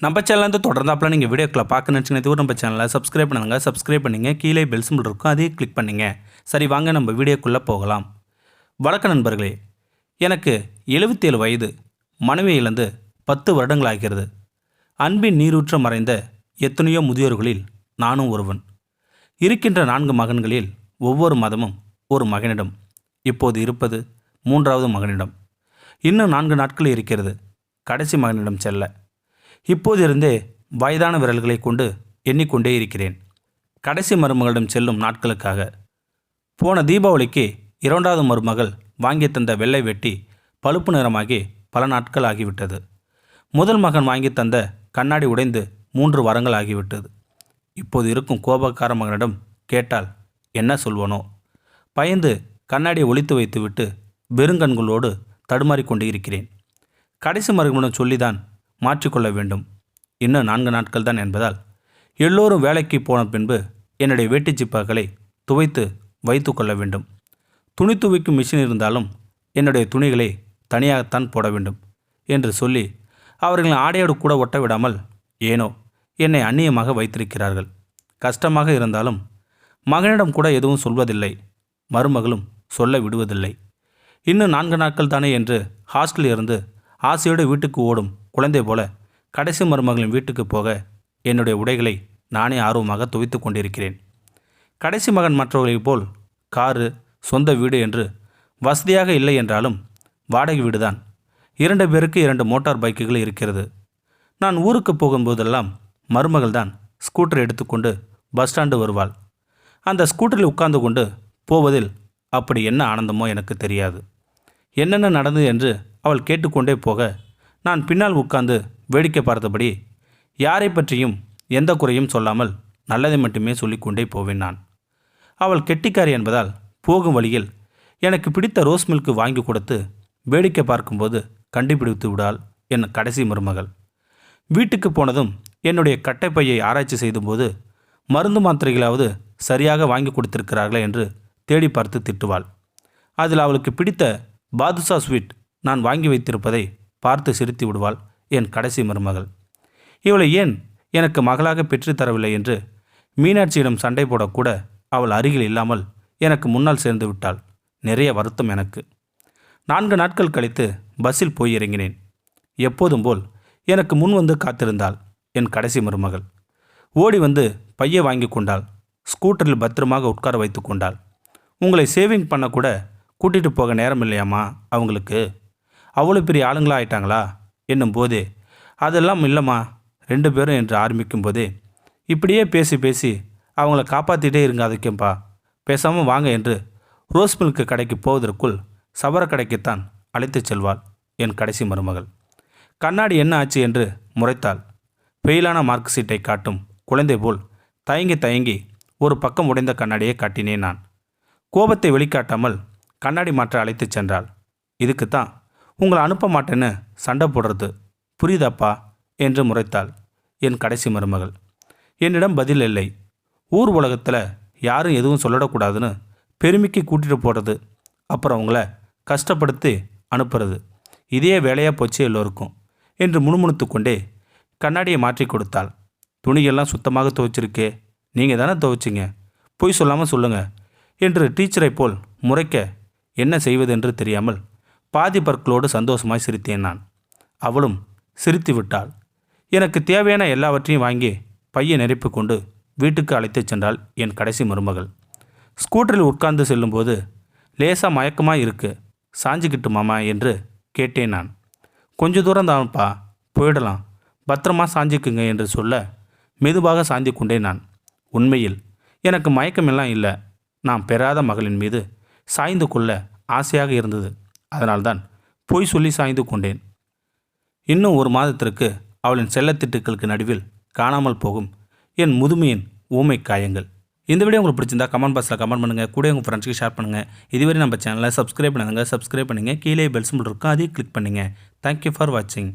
நம்ம சேனலேருந்து தொடர்ந்தாப்பில் நீங்கள் வீடியோக்களை பார்க்க நினச்சிங்கன்னா நம்ம சேனலை சப்ஸ்கிரைப் பண்ணுங்க. சப்ஸ்கிரைப் பண்ணிங்க. கீழே பெல் சிம்பிள் இருக்கும். அதையும் கிளிக் பண்ணுங்க. சரி வாங்க நம்ம வீடியோக்குள்ளே போகலாம். வழக்க நண்பர்களே. எனக்கு 77 வயது. மனைவியிலிருந்து பத்து வருடங்கள் ஆகிறது. அன்பின் நீரூற்ற மறைந்த எத்தனையோ முதியோர்களில் நானும் ஒருவன். இருக்கின்ற நான்கு மகன்களில் ஒவ்வொரு மதமும் ஒரு மகனிடம். இப்போது இருப்பது மூன்றாவது மகனிடம். இன்னும் நான்கு நாட்கள் இருக்கிறது. கடைசி மகனிடம் செல்ல. இப்போதிருந்தே வயதான விரல்களை கொண்டு எண்ணிக்கொண்டே இருக்கிறேன். கடைசி மருமகளிடம் செல்லும் நாட்களுக்காக. போன தீபாவளிக்கு இரண்டாவது மருமகள் வாங்கி தந்த வெள்ளை வெட்டி பழுப்பு நிறமாகி பல நாட்கள் ஆகிவிட்டது. முதல் மகன் வாங்கி தந்த கண்ணாடி உடைந்து மூன்று வாரங்கள் ஆகிவிட்டது. இப்போது இருக்கும் கோபக்கார மகனிடம் கேட்டால் என்ன சொல்வனோ? பயந்து கண்ணாடியை ஒழித்து வைத்துவிட்டு வெறுங்கண்களோடு தடுமாறிக்கொண்டு இருக்கிறேன். கடைசி மருமகனிடம் சொல்லிதான் மாற்றிக்கொள்ள வேண்டும். இன்னும் நான்கு நாட்கள் தான் என்பதால் எல்லோரும் வேலைக்கு போன பின்பு என்னுடைய வேட்டி சிப்பாக்களை துவைத்து வைத்து கொள்ள வேண்டும். துணி துவைக்கும் மிஷின் இருந்தாலும் என்னுடைய துணிகளை தனியாகத்தான் போட வேண்டும் என்று சொல்லி அவர்களின் ஆடையோடு கூட ஒட்ட விடாமல் ஏனோ என்னை அந்நியமாக வைத்திருக்கிறார்கள். கஷ்டமாக இருந்தாலும் மகனிடம் கூட எதுவும் சொல்வதில்லை மருமகளும் சொல்ல விடுவதில்லை. இன்னும் நான்கு நாட்கள் தானே என்று ஹாஸ்டலில் இருந்து ஆசையோடு வீட்டுக்கு ஓடும் குழந்தை போல கடைசி மருமகளின் வீட்டுக்கு போக என்னுடைய உடைகளை நானே ஆர்வமாக துவைத்து கொண்டிருக்கிறேன். கடைசி மகன் மற்றவர்களைப் போல் காரு சொந்த வீடு என்று வசதியாக இல்லை என்றாலும் வாடகை வீடுதான். இரண்டு பேருக்கு இரண்டு மோட்டார் பைக்குகள் இருக்கிறது. நான் ஊருக்கு போகும்போதெல்லாம் மருமகள் தான் ஸ்கூட்டர் எடுத்துக்கொண்டு பஸ் ஸ்டாண்டு வருவாள். அந்த ஸ்கூட்டரில் உட்கார்ந்து கொண்டு போவதில் அப்படி என்ன ஆனந்தமோ எனக்கு தெரியாது. என்னென்ன நடந்தது என்று அவள் கேட்டுக்கொண்டே போக நான் பின்னால் உட்கார்ந்து வேடிக்கை பார்த்தபடி யாரை பற்றியும் எந்த குறையும் சொல்லாமல் நல்லதை மட்டுமே சொல்லிக்கொண்டே போவேன் நான். அவள் கெட்டிக்காரி என்பதால் போகும் வழியில் எனக்கு பிடித்த ரோஸ் மில்க் வாங்கி கொடுத்து வேடிக்கை பார்க்கும்போது கண்டுபிடித்து விடாள் என் கடைசி மருமகள். வீட்டுக்கு போனதும் என்னுடைய கட்டைப்பையை ஆராய்ச்சி செய்தபோது மருந்து மாத்திரைகளாவது சரியாக வாங்கி கொடுத்திருக்கிறார்களா என்று தேடி பார்த்து திட்டுவாள். அதில் அவளுக்கு பிடித்த பாதுஷா ஸ்வீட் நான் வாங்கி வைத்திருப்பதை பார்த்து சிரித்து விடுவாள் என் கடைசி மருமகள். இவளை ஏன் எனக்கு மகளாக பெற்றுத்தரவில்லை என்று மீனாட்சியிடம் சண்டை போடக்கூட அவள் அருகில் இல்லாமல் எனக்கு முன்னால் சேர்ந்து விட்டாள். நிறைய வருத்தம் எனக்கு. நான்கு நாட்கள் கழித்து பஸ்ஸில் போய் இறங்கினேன். எப்போதும் போல் எனக்கு முன் வந்து காத்திருந்தாள் என் கடைசி மருமகள். ஓடி வந்து பையை வாங்கி கொண்டாள். ஸ்கூட்டரில் பத்திரமாக உட்கார வைத்து கொண்டாள். உங்களை சேவிங் பண்ணக்கூட கூட்டிகிட்டு போக நேரம் இல்லையாம்மா அவங்களுக்கு? அவ்வளோ பெரிய ஆளுங்களா ஆயிட்டாங்களா? என்னும் போது அதெல்லாம் இல்லைம்மா. ரெண்டு பேரும் என்று ஆரம்பிக்கும் போதே இப்படியே பேசி பேசி அவங்கள காப்பாற்றிட்டே இருங்க அதுக்கேம்பா பேசாமல் வாங்க என்று ரோஸ் மில்க்கு கடைக்கு போவதற்குள் சவர கடைக்குத்தான் அழைத்துச் செல்வாள் என் கடைசி மருமகள். கண்ணாடி என்ன ஆச்சு? என்று முறைத்தாள். ஃபெயிலான மார்க் சீட்டை காட்டும் குழந்தை போல் தயங்கி தயங்கி ஒரு பக்கம் உடைந்த கண்ணாடியை காட்டினேன் நான். கோபத்தை வெளிக்காட்டாமல் கண்ணாடி மாற்ற அழைத்துச் சென்றாள். இதுக்குத்தான் உங்களை அனுப்ப மாட்டேன்னு சண்டை போடுறது. புரியுதாப்பா? என்று முறைத்தாள் என் கடைசி மருமகள். என்னிடம் பதில் இல்லை. ஊர் உலகத்தில் யாரும் எதுவும் சொல்லிடக்கூடாதுன்னு பெருமைக்கு கூட்டிகிட்டு போடுறது அப்புறம் அவங்கள கஷ்டப்படுத்தி அனுப்புறது. இதே வேலையாக போச்சு எல்லோருக்கும் என்று முணுமுணுத்து கொண்டே கண்ணாடியை மாற்றி கொடுத்தாள். துணியெல்லாம் சுத்தமாக துவைச்சிருக்கே நீங்கள் தானே துவைச்சிங்க? பொய் சொல்லாமல் சொல்லுங்கள் என்று டீச்சரைப் போல் முறைக்க என்ன செய்வது என்று தெரியாமல் பாதி பற்களோடு சந்தோஷமாய் சிரித்தேன் நான். அவளும் சிரித்து விட்டாள். எனக்கு தேவையான எல்லாவற்றையும் வாங்கி பையை நெருப்பு கொண்டு வீட்டுக்கு அழைத்துச் சென்றாள் என் கடைசி மருமகள். ஸ்கூட்டரில் உட்கார்ந்து செல்லும்போது லேசாக மயக்கமாக இருக்கு. சாஞ்சிக்கிட்டு மாமா என்று கேட்டேன் நான். கொஞ்ச தூரம் தான்ப்பா. போயிடலாம். பத்திரமா சாஞ்சிக்குங்க என்று சொல்ல மெதுவாக சாந்தி கொண்டே நான். உண்மையில் எனக்கு மயக்கமெல்லாம் இல்லை. நான் பெறாத மகளின் மீது சாய்ந்து கொள்ள ஆசையாக இருந்தது. அதனால்தான் பொய் சொல்லி சாய்ந்து கொண்டேன். இன்னும் ஒரு மாதத்திற்கு அவளின் செல்லத்திட்டுக்களுக்கு நடுவில் காணாமல் போகும் என் முதுமையின் ஊமை காயங்கள். இந்த வீடியோ உங்களுக்கு பிடிச்சிருந்தா கமெண்ட் பாக்ஸில் கமெண்ட் பண்ணுங்கள் கூட உங்கள் ஃப்ரெண்ட்ஸ்க்கு ஷேர் பண்ணுங்கள் இதுவரை நம்ம சேனலை சப்ஸ்கிரைப் பண்ணுங்க சப்ஸ்கிரைப் பண்ணுங்கள் கீழே பெல் சிம்பிள் இருக்கும் அதையும் கிளிக் பண்ணுங்கள் தேங்க்யூ ஃபார் வாட்சிங்